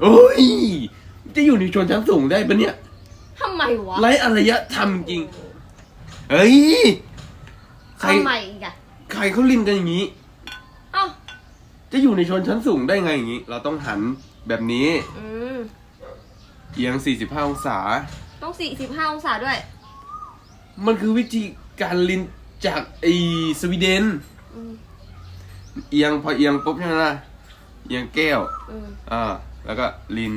โอ้ย จะอยู่ในชนชั้นสูงได้ปะเนี่ยทำไมวะไร้อารยธรรมจริง เฮ้ย ใคร ทำไมอีกอะใครเขาลินกันอย่างนี้ เอ้าจะอยู่ในชนชั้นสูงได้ไงอย่างนี้ เราต้องหันแบบนี้ อืมเอียง 45 องศา ต้องสี่สิบห้าองศาด้วย มันคือวิธีการลินจากไอสวีเดน อืมเอียงพอเอียงปุ๊บใช่ไหมล่ะเอียงแก้ว อืมอ่า แล้วก็ลิน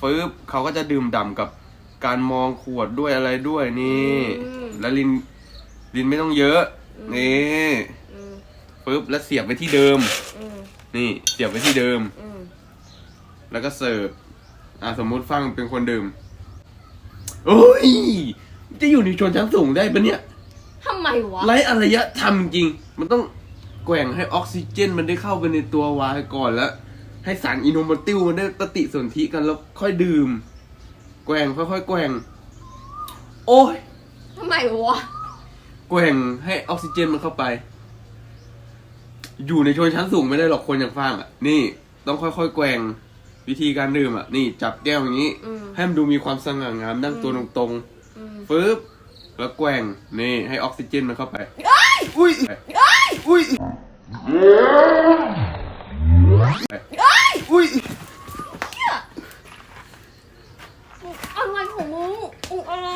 ฟื้บเขาก็จะดื่มด่ำกับการมองขวดด้วยอะไรด้วยนี่แล้วลินลินไม่ต้องเยอะ นี่อืมฟื้บแล้วเสียบไปที่เดิม อืมนี่เสียบไปที่เดิม อืมแล้วก็เสิร์ฟอ่าสมมุติฟังเป็นคนดื่มโอ้ย จะอยู่ในชนชั้นสูงได้ปะเนี่ย ทำไมวะ ไร้อารยธรรมจริง มันต้องแกว่งให้ออกซิเจนมันได้เข้าไปในตัววายก่อนแล้ว ให้สารอินโนมาติลมันได้ปฏิสนธิกันแล้วค่อยดื่ม แกว่งค่อยๆแกว่ง โอ้ยทำไมวะ แกว่งให้ออกซิเจนมันเข้าไป อยู่ในชนชั้นสูงไม่ได้หรอกคนอย่างฟางอะ นี่ ต้องค่อยๆแกว่ง วิธีการดื่มอะ นี่จับแก้วอย่างนี้ อืม ให้มันดูมีความสง่างามนั่งตัวตรงอืม ๆฟื้บแล้วแกว่งนี่ ให้ออกซิเจนมันเข้าไป อุ้ยอุ้ย อะไร